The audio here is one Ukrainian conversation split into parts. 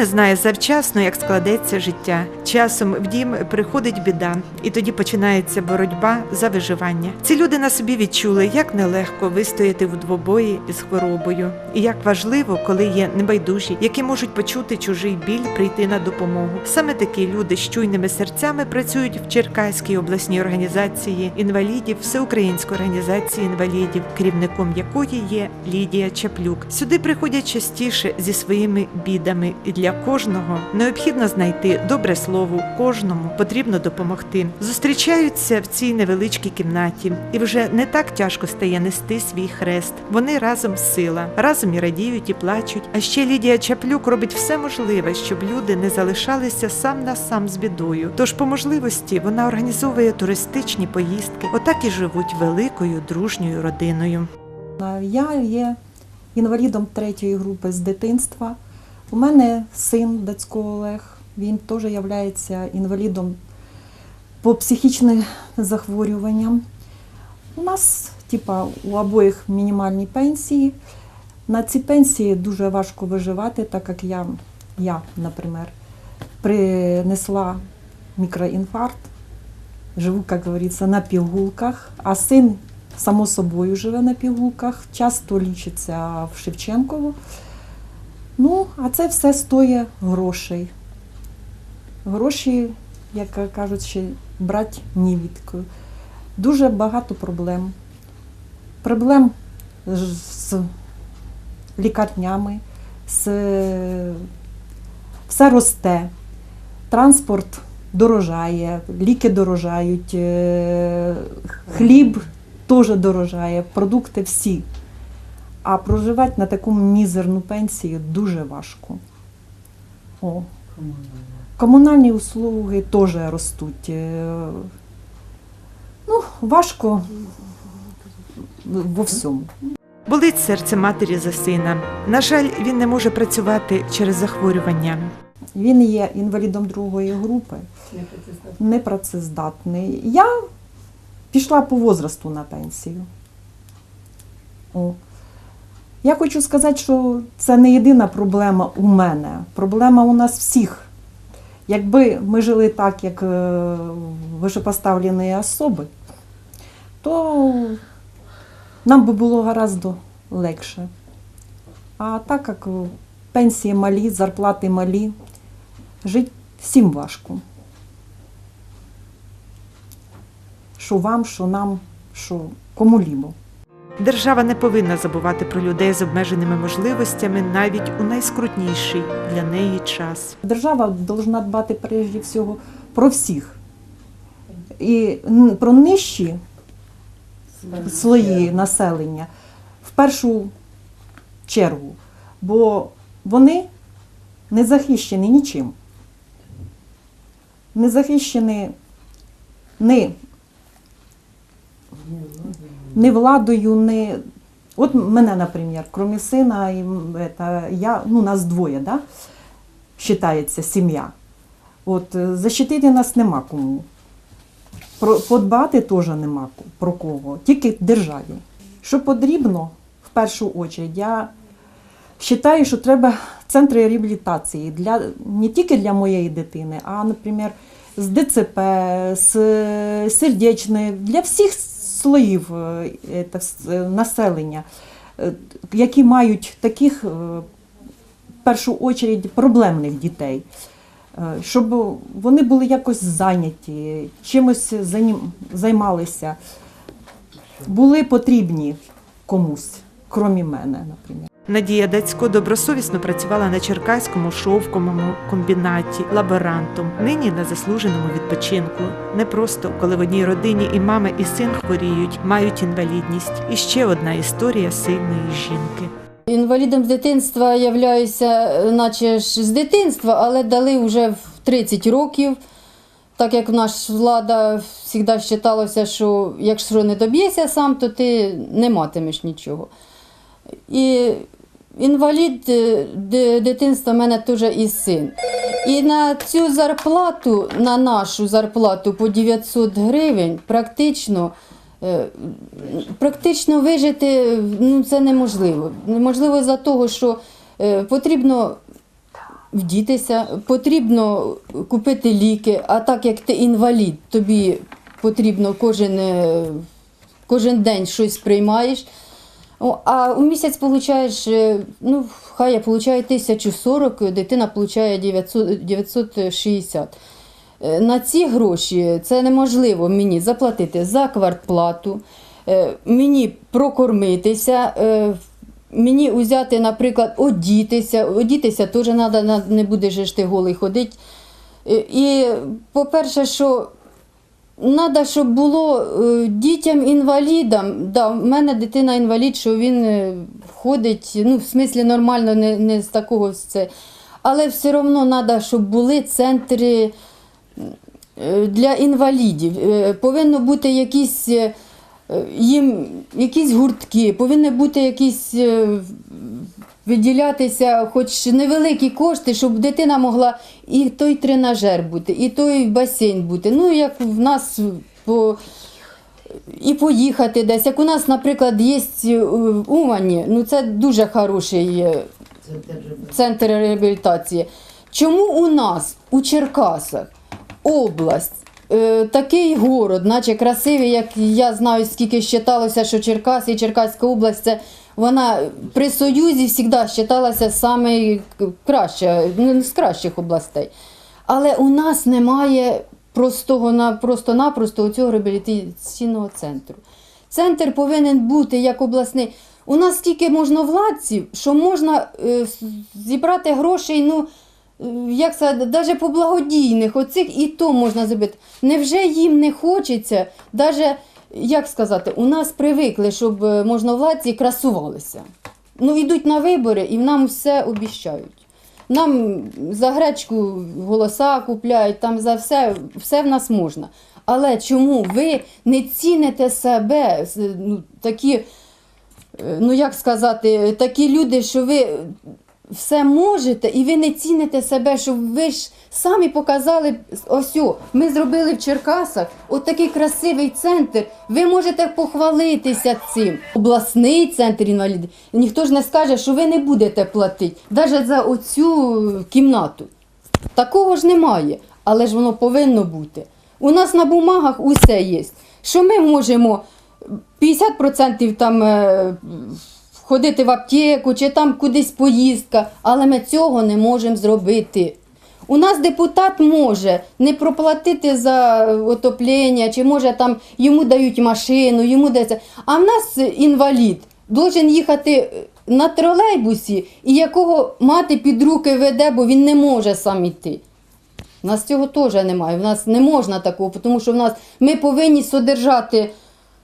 не знає завчасно, як складеться життя. Часом в дім приходить біда, і тоді починається боротьба за виживання. Ці люди на собі відчули, як нелегко вистояти в двобої із хворобою, і як важливо, коли є небайдужі, які можуть почути чужий біль, прийти на допомогу. Саме такі люди з чуйними серцями працюють в Черкаській обласній організації інвалідів, Всеукраїнської організації інвалідів, керівником якої є Лідія Чаплюк. Сюди приходять частіше зі своїми бідами, і для кожного необхідно знайти добре слово. Кожному потрібно допомогти. Зустрічаються в цій невеличкій кімнаті, і вже не так тяжко стає нести свій хрест. Вони разом сила, разом і радіють, і плачуть. А ще Лідія Чаплюк робить все можливе, щоб люди не залишалися сам на сам з бідою. Тож, по можливості, вона організовує туристичні поїздки. Отак і живуть великою дружньою родиною. Я є інвалідом третьої групи з дитинства. У мене син Дацько Олег, він теж є інвалідом по психічним захворюванням. У нас, типа, у обоїх мінімальні пенсії. На ці пенсії дуже важко виживати, так як я, я наприклад, принесла мікроінфаркт, живу, як говориться, на пігулках, а син само собою живе на пігулках, часто лічиться в Шевченкову. Ну, а це все стоїть грошей. Гроші, як кажуть, ще брати нівідкою. Дуже багато проблем. Проблем з лікарнями, з... все росте, транспорт дорожає, ліки дорожають, е, хліб теж дорожає, продукти всі. А проживати на такому мізерну пенсію дуже важко. О. Комунальні услуги теж ростуть. Е, Ну, важко во всьому. Болить серце матері за сина. На жаль, він не може працювати через захворювання. Він є інвалідом другої групи, непрацездатний. Я пішла по возрасту на пенсію. О. Я хочу сказати, що це не єдина проблема у мене. Проблема у нас всіх. Якби ми жили так, як е, вишепоставлені особи, то нам би було гораздо легше. А так як пенсії малі, зарплати малі, жити всім важко. Що вам, що нам, що кому-лібо. Держава не повинна забувати про людей з обмеженими можливостями навіть у найскрутніший для неї час. Держава повинна дбати прежде всього про всіх. І про нижчі слої населення в першу чергу, бо вони не захищені нічим. Не захищені ні, ні владою, ні. От мене, наприклад, крім сина, і это, я, ну, нас двоє, да? вважається сім'я. От, е, защитити нас нема кому. Про, подбати теж нема про кого, тільки державі. Що потрібно, в першу чергу, я вважаю, що треба центри реабілітації для, не тільки для моєї дитини, а, наприклад, з ДЦП, з е, сердечної, для всіх слоїв е, е, населення, е, які мають таких, в першу чергу, проблемних дітей. Щоб вони були якось зайняті, чимось займалися, були потрібні комусь, крім мене, наприклад. Надія Дацько добросовісно працювала на Черкаському шовковому комбінаті лаборантом, нині на заслуженому відпочинку. Не просто, коли в одній родині і мама, і син хворіють, мають інвалідність. І ще одна історія сильної жінки. Інвалідом з дитинства являюся, наче ж з дитинства, але дали вже в 30 років. Так як нас влада завжди вважалося, що якщо не доб'єшся сам, то ти не матимеш нічого. І інвалід е, дитинства в мене теж і син. І на цю зарплату, на нашу зарплату по 900 гривень, практично е, практично вижити ну, це неможливо. Неможливо за того, що е, потрібно вдітися, потрібно купити ліки, а так як ти інвалід, тобі потрібно кожен, кожен день щось приймаєш. А у місяць получаєш, е, ну, хай я получаю 1040, дитина получає 900, 960. Е, На ці гроші це неможливо мені заплатити за квартплату, е, мені прокормитися, мені взяти, наприклад, одітися. Одітися теж треба, не будеш ж ти голий ходити. І, по-перше, що Надо, щоб було е, дітям-інвалідам. Да, в мене дитина інвалід, що він е, ходить, ну, в смислі нормально, не, не з такого це. Але все одно треба, щоб були центри е, для інвалідів. Е, Повинно бути якісь, е, їм, якісь гуртки, повинні бути якісь. Е, Виділятися хоч невеликі кошти, щоб дитина могла і той тренажер бути, і той басейн бути. Ну, як в нас по, і поїхати десь. Як у нас, наприклад, є в Умані, ну це дуже хороший е, центр реабілітації. Чому у нас у Черкасах область, е, такий город, наче красивий, як я знаю, скільки вважалося, що Черкаси і Черкаська область це вона при Союзі завжди вважалася саме краща, ну, з кращих областей. Але у нас немає простого на просто-напросто цього реабілітаційного центру. Центр повинен бути як обласний. У нас стільки можна владців, що можна е, зібрати грошей, ну, як сказати, навіть по благодійних, оцих і то можна зробити. Невже їм не хочеться, навіть, як сказати, у нас привикли, щоб е, можновладці красувалися. Ну, йдуть на вибори і нам все обіщають. Нам за гречку голоса купляють, там за все, все в нас можна. Але чому ви не ціните себе, ну, такі, е, ну як сказати, такі люди, що ви все можете, і ви не ціните себе, що ви ж самі показали ось, ми зробили в Черкасах отакий красивий центр. Ви можете похвалитися цим. Обласний центр інвалідів. Ніхто ж не скаже, що ви не будете платити, навіть за оцю кімнату. Такого ж немає, але ж воно повинно бути. У нас на бумагах усе є. Що ми можемо 50% там е, ходити в аптеку чи там кудись поїздка, але ми цього не можемо зробити. У нас депутат може не проплатити за отоплення, чи може там йому дають машину, йому дається. А в нас інвалід должен їхати на тролейбусі, і якого мати під руки веде, бо він не може сам іти. У нас цього теж немає. У нас не можна такого, тому що в нас ми повинні содержати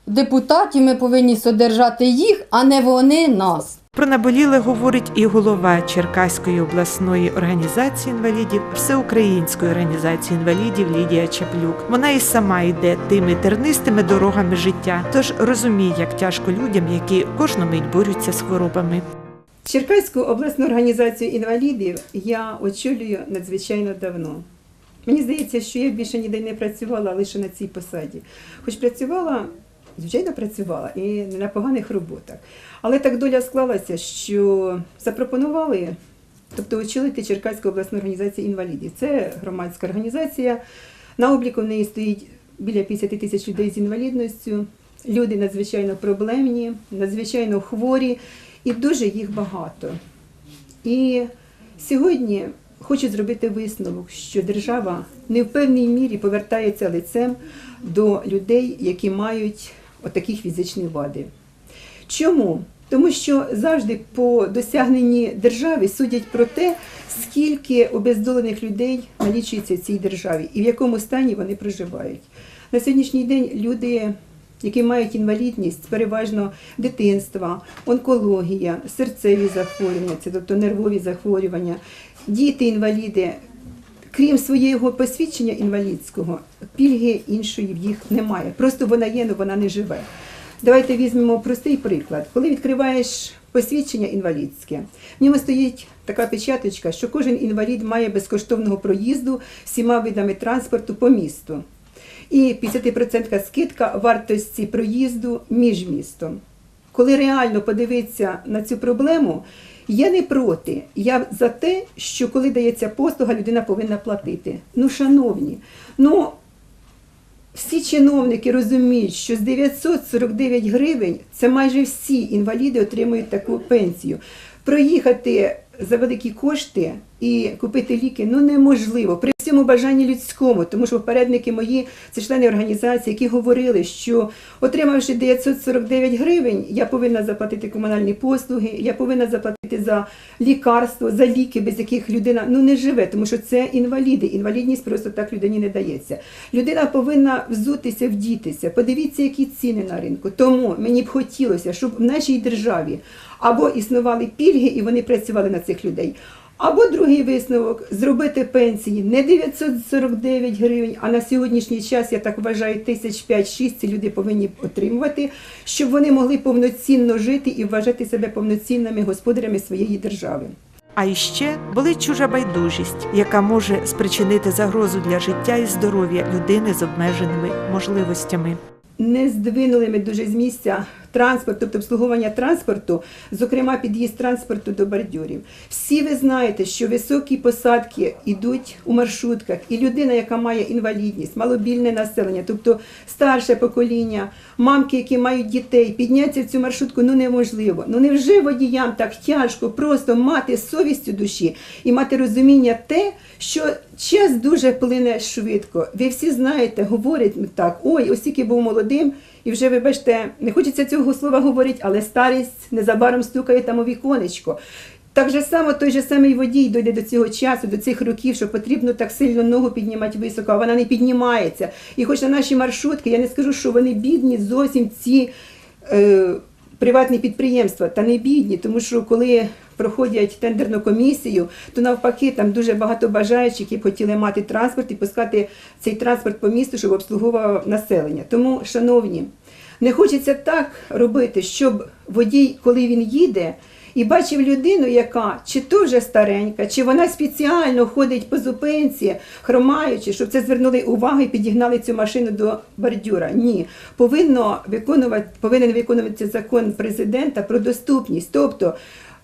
депутатів, ми повинні содержати їх, а не вони нас. Про наболіле говорить і голова Черкаської обласної організації інвалідів, всеукраїнської організації інвалідів Лідія Чаплюк. Вона і сама йде тими тернистими дорогами життя, тож розуміє, як тяжко людям, які кожну мить борються з хворобами. Черкаську обласну організацію інвалідів я очолюю надзвичайно давно. Мені здається, що я більше ніде не працювала лише на цій посаді. Хоч працювала, звичайно, працювала і не на поганих роботах. Але так доля склалася, що запропонували, тобто очолити Черкаську обласну організацію інвалідів. Це громадська організація. На обліку в неї стоїть біля 50 тисяч людей з інвалідністю. Люди надзвичайно проблемні, надзвичайно хворі, і дуже їх багато. І сьогодні хочу зробити висновок, що держава не в певній мірі повертається лицем до людей, які мають отакі фізичні вади. Чому? Тому що завжди по досягненні держави судять про те, скільки обездолених людей налічується в цій державі і в якому стані вони проживають. На сьогоднішній день люди, які мають інвалідність, переважно дитинства, онкологія, серцеві захворювання, тобто нервові захворювання, діти-інваліди, крім свого посвідчення інвалідського, пільги іншої в їх немає. Просто вона є, але вона не живе. Давайте візьмемо простий приклад. Коли відкриваєш посвідчення інвалідське, в ньому стоїть така печаточка, що кожен інвалід має безкоштовного проїзду всіма видами транспорту по місту. І 50% скидка вартості проїзду між містом. Коли реально подивитися на цю проблему, Я не проти. Я за те, що коли дається послуга, людина повинна платити. Ну, шановні, ну всі чиновники розуміють, що з 949 гривень це майже всі інваліди отримують таку пенсію. Проїхати за великі кошти і купити ліки ну неможливо всьому бажанні людському, тому що попередники мої це члени організації, які говорили, що отримавши 949 гривень, я повинна заплатити комунальні послуги, я повинна заплатити за лікарство, за ліки, без яких людина ну не живе, тому що це інваліди. Інвалідність просто так людині не дається. Людина повинна взутися, вдітися. Подивіться, які ціни на ринку. Тому мені б хотілося, щоб в нашій державі або існували пільги, і вони працювали на цих людей. Або другий висновок зробити пенсії не 949 гривень, а на сьогоднішній час, я так вважаю, тисяч 5-6 ці люди повинні отримувати, щоб вони могли повноцінно жити і вважати себе повноцінними господарями своєї держави. А іще болить чужа байдужість, яка може спричинити загрозу для життя і здоров'я людини з обмеженими можливостями. не здвинули ми дуже з місця транспорт, тобто обслуговування транспорту, зокрема під'їзд транспорту до бордюрів. Всі ви знаєте, що високі посадки йдуть у маршрутках, і людина, яка має інвалідність, малобільне населення, тобто старше покоління, мамки, які мають дітей, піднятися в цю маршрутку ну неможливо. Ну невже водіям так тяжко просто мати совість у душі і мати розуміння те, що час дуже плине швидко. Ви всі знаєте, говорять так, ой, ось тільки був молодим, і вже, вибачте, не хочеться цього слова говорити, але старість незабаром стукає там у віконечко. Так же само той же самий водій дойде до цього часу, до цих років, що потрібно так сильно ногу піднімати високо, а вона не піднімається. І хоч на наші маршрутки, я не скажу, що вони бідні, зовсім ці е, приватні підприємства, та не бідні, тому що коли проходять тендерну комісію, то навпаки там дуже багато бажаючих, які б хотіли мати транспорт і пускати цей транспорт по місту, щоб обслуговував населення. Тому, шановні, не хочеться так робити, щоб водій, коли він їде, і бачив людину, яка чи то вже старенька, чи вона спеціально ходить по зупинці, хромаючи, щоб це звернули увагу і підігнали цю машину до бордюра. Ні, повинно виконувати, повинен виконуватися закон президента про доступність. Тобто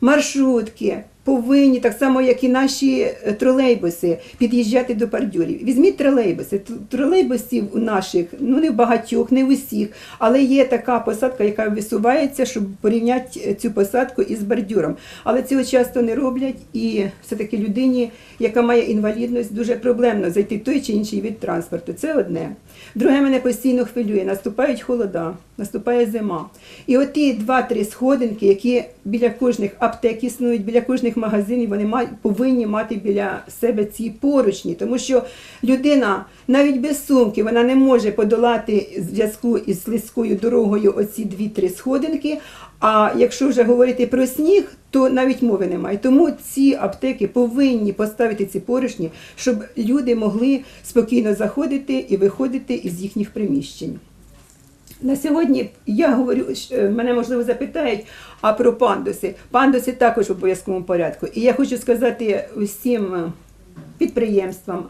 маршрутки повинні, так само як і наші е, тролейбуси, під'їжджати до бордюрів. Візьміть тролейбуси. Тролейбусів у наших, ну не в багатьох, не в усіх, але є така посадка, яка висувається, щоб порівняти е, цю посадку із бордюром. Але цього часто не роблять, і все-таки людині, яка має інвалідність, дуже проблемно зайти той чи інший від транспорту. Це одне. Друге мене постійно хвилює. Наступають холода, наступає зима. І оті два-три сходинки, які біля кожних аптек існують, біля кожних магазинів, вони мають, повинні мати біля себе ці поручні, тому що людина навіть без сумки вона не може подолати зв'язку із слизькою дорогою оці дві-три сходинки. А якщо вже говорити про сніг, то навіть мови немає. Тому ці аптеки повинні поставити ці поручні, щоб люди могли спокійно заходити і виходити із їхніх приміщень. На сьогодні я говорю, е, мене можливо запитають, а про пандуси. Пандуси також в обов'язковому порядку. І я хочу сказати усім е, підприємствам,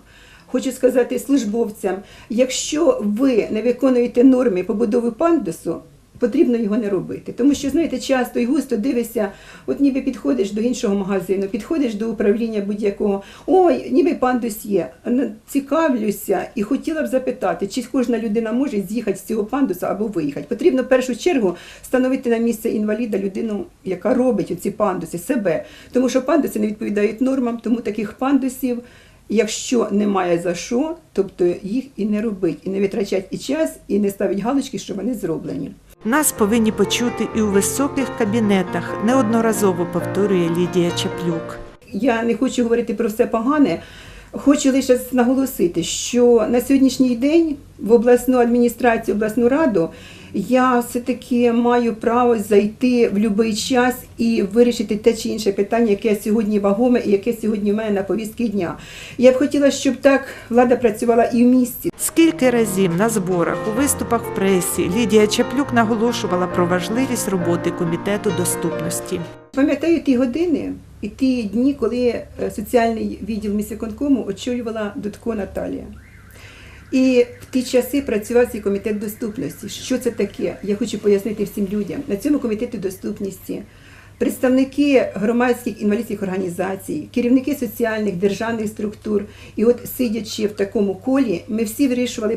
хочу сказати службовцям, якщо ви не виконуєте норми побудови пандусу, потрібно його не робити. Тому що, знаєте, часто і густо дивишся, от ніби підходиш до іншого магазину, підходиш до управління будь-якого, ой, ніби пандус є. Ну, Цікавлюся і хотіла б запитати, чи кожна людина може з'їхати з цього пандуса або виїхати. Потрібно в першу чергу встановити на місце інваліда людину, яка робить оці пандуси, себе. Тому що пандуси не відповідають нормам, тому таких пандусів. Якщо немає за що, тобто їх і не робить, і не витрачать і час, і не ставить галочки, що вони зроблені. Нас повинні почути і у високих кабінетах, неодноразово повторює Лідія Чаплюк. Я не хочу говорити про все погане. Хочу лише наголосити, що на сьогоднішній день в обласну адміністрацію, обласну раду я все-таки маю право зайти в будь-який час і вирішити те чи інше питання, яке сьогодні вагоме і яке сьогодні в мене на повістки дня. Я б хотіла, щоб так влада працювала і в місті. Скільки разів на зборах, у виступах в пресі Лідія Чаплюк наголошувала про важливість роботи комітету доступності. Пам'ятаю ті години і ті дні, коли е, соціальний відділ міськвиконкому очолювала Дудко Наталія. І в ті часи працював цей комітет доступності. Що це таке? Я хочу пояснити всім людям. На цьому комітеті доступності представники громадських інвалідських організацій, керівники соціальних державних структур. І от сидячи в такому колі, ми всі вирішували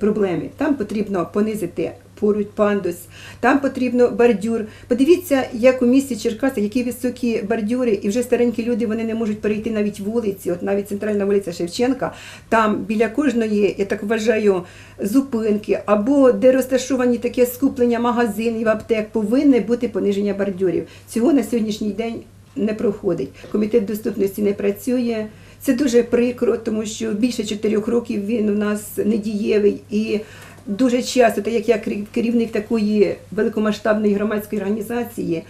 проблеми. Там потрібно понизити поруч пандус, там потрібно бордюр. Подивіться, як у місті Черкаси, які високі бордюри, і вже старенькі люди вони не можуть перейти навіть вулиці. От навіть центральна вулиця Шевченка, там біля кожної, я так вважаю, зупинки або де розташовані таке скуплення магазинів, аптек, повинне бути пониження бордюрів. Цього на сьогоднішній день не проходить. Комітет доступності не працює. Це дуже прикро, тому що більше чотирьох років він у нас недієвий і дуже часто, так як я керівник такої великомасштабної громадської організації,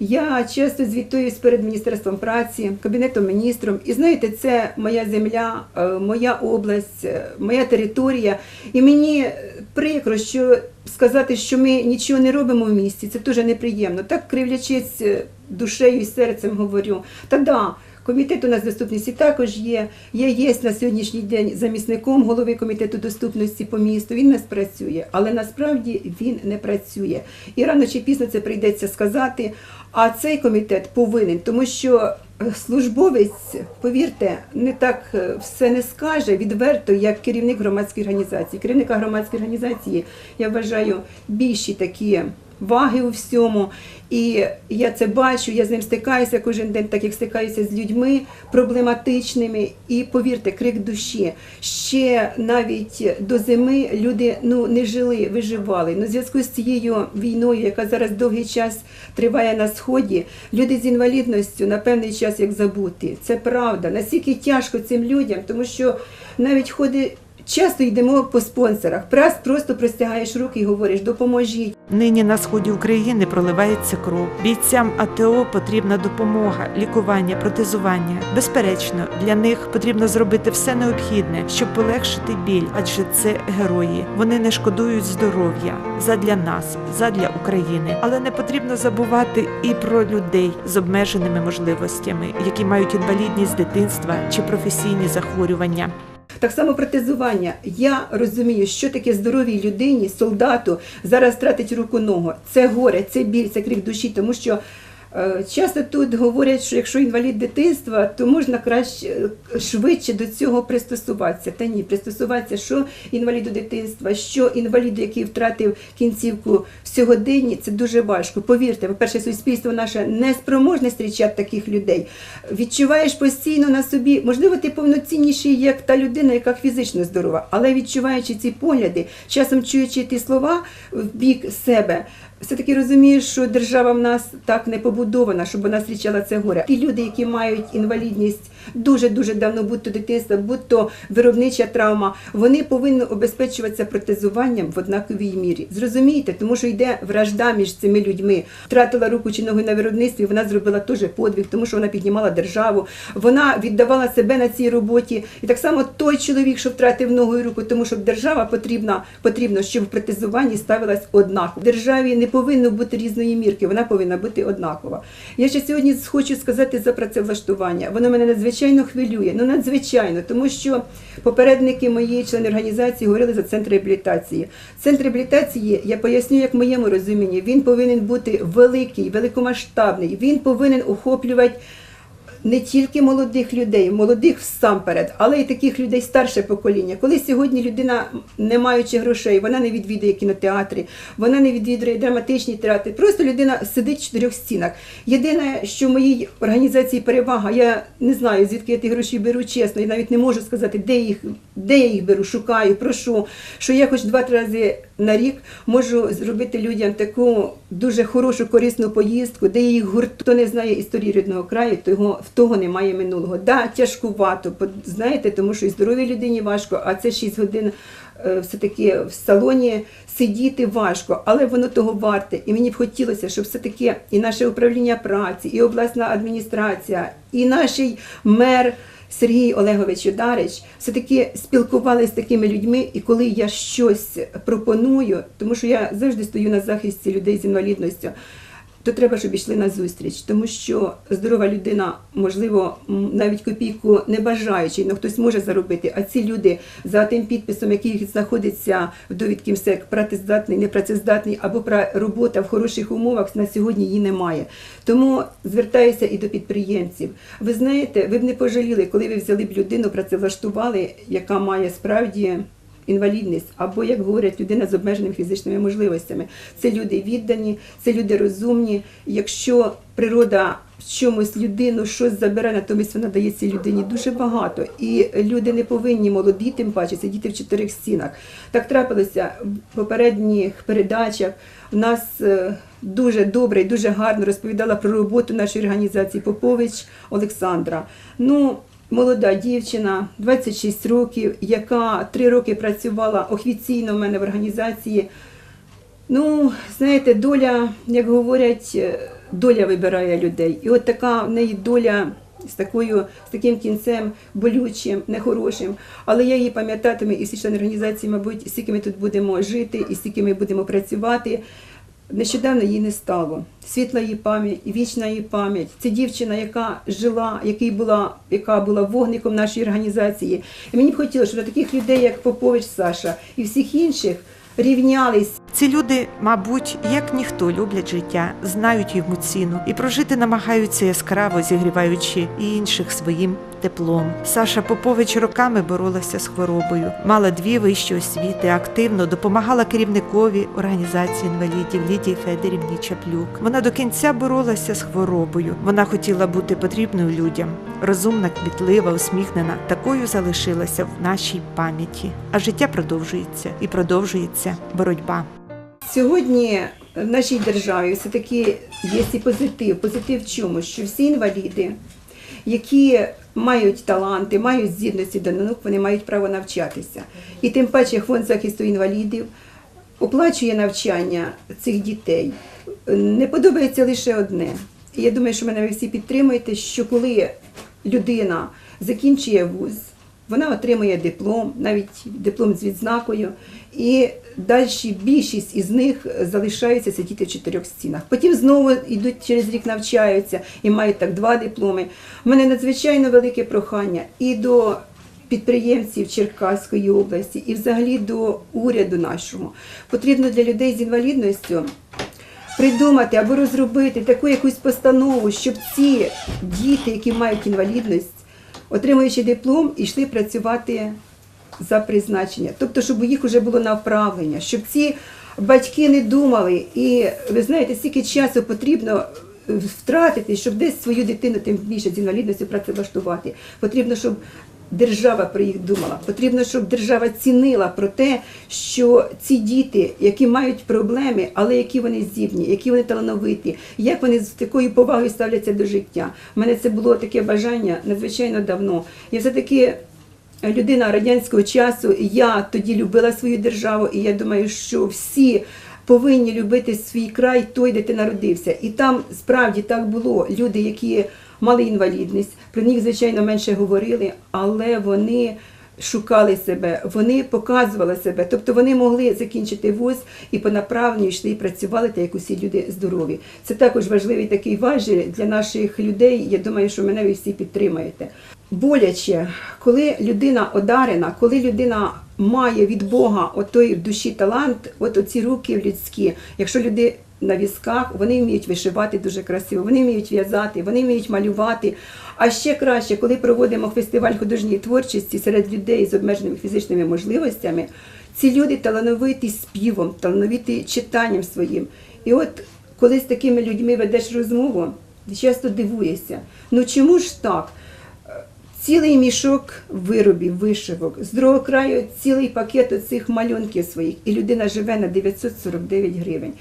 я часто звітуюсь перед Міністерством праці, Кабінетом міністром. І знаєте, це моя земля, е, моя область, е, моя територія. І мені прикро, що сказати, що ми нічого не робимо в місті, це дуже неприємно. Так кривлячись е, душею і серцем говорю. Та да, Комітет у нас доступності також є. Я є на сьогоднішній день замісником голови комітету доступності по місту. Він не спрацює, але насправді він не працює. І рано чи пізно це прийдеться сказати. А цей комітет повинен, тому що е, службовець, повірте, не так е, все не скаже відверто, як керівник громадської організації. Керівника громадської організації я вважаю більші такі ваги у всьому. І я це бачу, я з ним стикаюся кожен день, так як стикаюся з людьми проблематичними. І повірте, крик душі. Ще навіть до зими люди ну не жили, виживали. Ну, в зв'язку з цією війною, яка зараз довгий час триває на сході, люди з інвалідністю на певний час як забути. Це правда. Настільки тяжко цим людям, тому що навіть ходить. Часто йдемо по спонсорах, Прас просто простягаєш руки і говориш допоможіть. Нині на сході України проливається кров. Бійцям АТО потрібна допомога, лікування, протезування. Безперечно, для них потрібно зробити все необхідне, щоб полегшити біль, адже це герої. Вони не шкодують здоров'я задля нас, задля України. Але не потрібно забувати і про людей з обмеженими можливостями, які мають інвалідність дитинства чи професійні захворювання. Так само протезування. Я розумію, що таке здоровій людині, солдату зараз втратить руку ногу. Це горе, це біль, це крик душі, тому що. Е, Часто тут говорять, що якщо інвалід дитинства, то можна краще е, швидше до цього пристосуватися. Та ні, пристосуватися, що інваліду дитинства, що інваліду, який втратив кінцівку в сьогоденні, це дуже важко. Повірте, по-перше, суспільство наше не спроможне зустрічати таких людей. Відчуваєш постійно на собі, можливо, ти повноцінніший, як та людина, яка фізично здорова, але відчуваючи ці погляди, часом чуючи ті слова в бік себе. Все-таки розумієш, що держава в нас так не побудована, щоб вона зустрічала це горе. Ті люди, які мають інвалідність дуже-дуже давно, будь то дитинство, будь то виробнича травма, вони повинні обезпечуватися протезуванням в однаковій мірі. Зрозумієте, тому що йде вражда між цими людьми. Втратила руку чи ногу на виробництві, вона зробила теж подвиг, тому що вона піднімала державу, вона віддавала себе на цій роботі. І так само той чоловік, що втратив ногу і руку, тому що держава потрібна, потрібно, щоб в протезуванні ставилась однаково. Державі не повинно бути різної мірки, вона повинна бути однакова. Я ще сьогодні хочу сказати за працевлаштування. Воно мене надзвичайно хвилює. Ну надзвичайно, тому що попередники мої члени організації говорили за центр реабілітації. Центр реабілітації, я поясню, як в моєму розумінні, він повинен бути великий, великомасштабний. Він повинен охоплювати не тільки молодих людей, молодих всамперед, але й таких людей старше покоління. Коли сьогодні людина, не маючи грошей, вона не відвідує кінотеатри, вона не відвідує драматичні театри. Просто людина сидить в чотирьох стінах. Єдине, що в моїй організації перевага, я не знаю, звідки я ті гроші беру чесно, і навіть не можу сказати, де їх, де я їх беру, шукаю, прошу, що я хоч два-три рази на рік можу зробити людям таку дуже хорошу корисну поїздку, де їх гурт. Хто не знає історії рідного краю, того в того немає минулого. Да, тяжкувато, знаєте, тому що і здоровій людині важко, а це 6 годин е, все-таки в салоні сидіти важко, але воно того варте. І мені б хотілося, щоб все-таки і наше управління праці, і обласна адміністрація, і наш мер. Сергій Олегович Ударич все-таки спілкувалися з такими людьми, і коли я щось пропоную, тому що я завжди стою на захисті людей з інвалідністю, то треба, щоб йшли на зустріч, тому що здорова людина, можливо, навіть копійку не бажаючи, але хтось може заробити. А ці люди за тим підписом, який знаходиться в довідці МСЕК, працездатний, непрацездатний або робота в хороших умовах, на сьогодні її немає. Тому звертаюся і до підприємців. Ви знаєте, ви б не пожаліли, коли ви взяли б людину, працевлаштували, яка має справді інвалідність, або, як говорять, людина з обмеженими фізичними можливостями. Це люди віддані, це люди розумні. Якщо природа чомусь людину щось забере, натомість вона дає цій людині дуже багато. І люди не повинні молоді, тим паче сидіти в чотирьох стінах. Так трапилося в попередніх передачах. У нас е, дуже добре і дуже гарно розповідала про роботу нашої організації Попович Олександра. Ну, молода дівчина, 26 років, яка три роки працювала офіційно в мене в організації. Ну, знаєте, доля, як говорять, е, доля вибирає людей. І от така в неї доля з такою, з таким кінцем болючим, нехорошим. Але я її пам'ятатиму і всі члени організації, мабуть, скільки ми тут будемо жити і скільки ми будемо працювати. Нещодавно її не стало. Світла її пам'ять, вічна її пам'ять. Це дівчина, яка жила, який була, яка була вогником нашої організації. І мені б хотілося, щоб таких людей, як Попович Саша і всіх інших, рівнялись Ці люди, мабуть, як ніхто люблять життя, знають йому ціну і прожити намагаються яскраво, зігріваючи і інших своїм теплом. Саша Попович роками боролася з хворобою, мала дві вищі освіти, активно допомагала керівникові організації інвалідів Лідії Федорівні Чаплюк. Вона до кінця боролася з хворобою. Вона хотіла бути потрібною людям. Розумна, кмітлива, усміхнена, такою залишилася в нашій пам'яті. А життя продовжується і продовжується боротьба. Сьогодні в нашій державі все-таки є і позитив. Позитив в чому? Що всі інваліди, які мають таланти, мають здібності до наук, вони мають право навчатися. І тим паче фонд захисту інвалідів оплачує навчання цих дітей. Не подобається лише одне. Я думаю, що мене ви всі підтримуєте, що коли людина закінчує вуз, вона отримує диплом, навіть диплом з відзнакою, і далі більшість із них залишаються сидіти в чотирьох стінах. Потім знову йдуть через рік навчаються і мають так два дипломи. У мене надзвичайно велике прохання і до підприємців Черкаської області, і взагалі до уряду нашого. Потрібно для людей з інвалідністю придумати або розробити таку якусь постанову, щоб ці діти, які мають інвалідність, отримуючи диплом, йшли працювати за призначення. Тобто, щоб у їх вже було направлення, щоб ці батьки не думали. І ви знаєте, скільки часу потрібно е, втратити, щоб десь свою дитину, тим більше з інвалідністю працевлаштувати. Потрібно, щоб держава про їх думала. Потрібно, щоб держава цінила про те, що ці діти, які мають проблеми, але які вони здібні, які вони талановиті, як вони з такою повагою ставляться до життя. У мене це було таке бажання надзвичайно давно. Я все-таки людина радянського часу. Я тоді любила свою державу, і я думаю, що всі. Повинні любити свій край той, де ти народився. І там справді так було. Люди, які мали інвалідність, про них, звичайно, менше говорили, але вони шукали себе, вони показували себе. Тобто вони могли закінчити вуз і по направленню йшли і працювали, так як усі люди здорові. Це також важливий такий важіль для наших людей. Я думаю, що мене ви всі підтримаєте. Боляче, коли людина одарена, коли людина має від Бога отой в душі талант, от оці руки людські, якщо люди на візках, вони вміють вишивати дуже красиво, вони вміють в'язати, вони вміють малювати. А ще краще, коли проводимо фестиваль художньої творчості серед людей з обмеженими фізичними можливостями, ці люди талановиті співом, талановиті читанням своїм. І от коли з такими людьми ведеш розмову, часто дивуєшся, ну чому ж так? Цілий мішок виробів, вишивок, з другого краю цілий пакет оцих малюнків своїх, і людина живе на 949 гривень.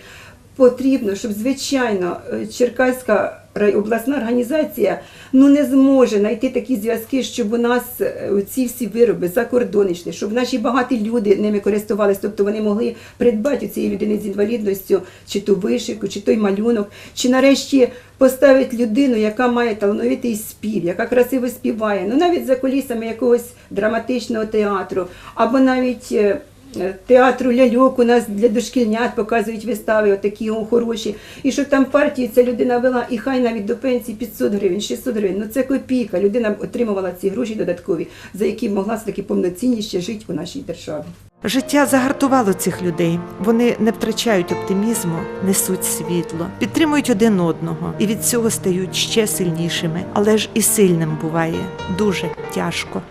Потрібно, щоб звичайно е, Черкаська обласна організація ну не зможе знайти такі зв'язки, щоб у нас е, ці всі вироби за кордон йшли, щоб наші багаті люди ними користувалися, тобто вони могли придбати у цієї людини з інвалідністю чи ту вишивку, чи той малюнок, чи нарешті поставити людину, яка має талановитий спів, яка красиво співає, ну навіть за колісами якогось драматичного театру, або навіть. Е, театру ляльок у нас для дошкільнят показують вистави, отакі о, хороші. І щоб там партії ця людина вела, і хай навіть до пенсії 500 гривень, 600 гривень. Ну це копійка. Людина отримувала ці гроші додаткові, за які могла все-таки повноцінніше жити у нашій державі. Життя загартувало цих людей. Вони не втрачають оптимізму, несуть світло, підтримують один одного і від цього стають ще сильнішими. Але ж і сильним буває дуже тяжко.